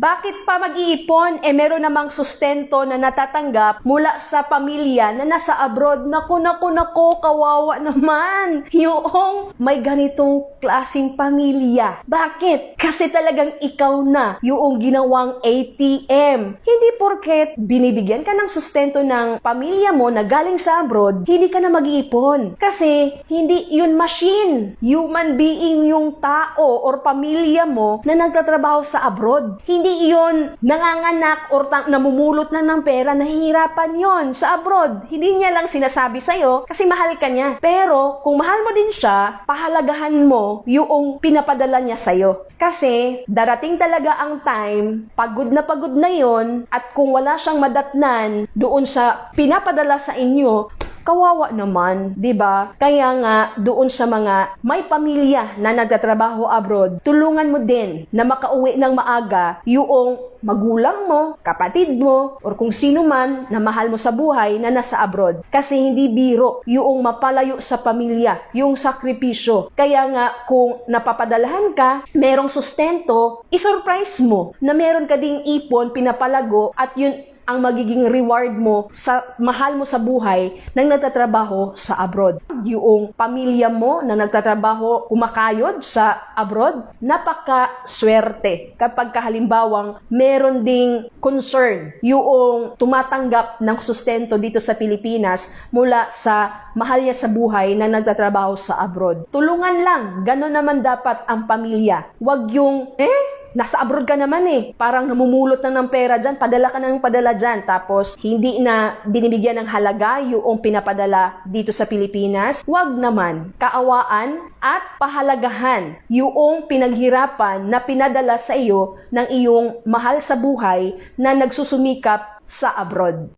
Bakit pa mag-iipon? Eh meron namang sustento na natatanggap mula sa pamilya na nasa abroad. Naku, naku, naku, kawawa naman. Yung may ganitong klasing pamilya. Bakit? Kasi talagang ikaw na yung ginawang ATM. Hindi porket binibigyan ka ng sustento ng pamilya mo na galing sa abroad, hindi ka na mag-iipon. Kasi hindi yun machine. Human being yung tao or pamilya mo na nagtatrabaho sa abroad. Hindi iyon nanganganak or namumulot lang ng pera, nahihirapan yon sa abroad. Hindi niya lang sinasabi sa'yo kasi mahal ka niya. Pero kung mahal mo din siya, pahalagahan mo yung pinapadala niya sa'yo. Kasi darating talaga ang time, pagod na pagod na yon at kung wala siyang madatnan doon sa pinapadala sa inyo, kawawa naman, 'di ba? Kaya nga doon sa mga may pamilya na nagtatrabaho abroad, tulungan mo din na makauwi ng maaga yung magulang mo, kapatid mo, or kung sino man na mahal mo sa buhay na nasa abroad. Kasi hindi biro yung mapalayo sa pamilya, yung sakripisyo. Kaya nga kung napapadalahan ka, merong sustento, isurprise mo na meron ka ding ipon, pinapalago, at yun ang magiging reward mo sa mahal mo sa buhay nang nagtatrabaho sa abroad. Yung pamilya mo na nagtatrabaho kumakayod sa abroad, napaka-swerte kapag kahalimbawang meron ding concern yung tumatanggap ng sustento dito sa Pilipinas mula sa mahal niya sa buhay na nagtatrabaho sa abroad. Tulungan lang, gano'n naman dapat ang pamilya. Huwag yung, eh, nasa abroad ka naman eh. Parang namumulot na ng pera dyan, padala ka ng padala dyan. Tapos, hindi na binibigyan ng halaga yung pinapadala dito sa Pilipinas. Huwag naman. Kaawaan at pahalagahan yung pinaghirapan na pinadala sa iyo ng iyong mahal sa buhay na nagsusumikap sa abroad.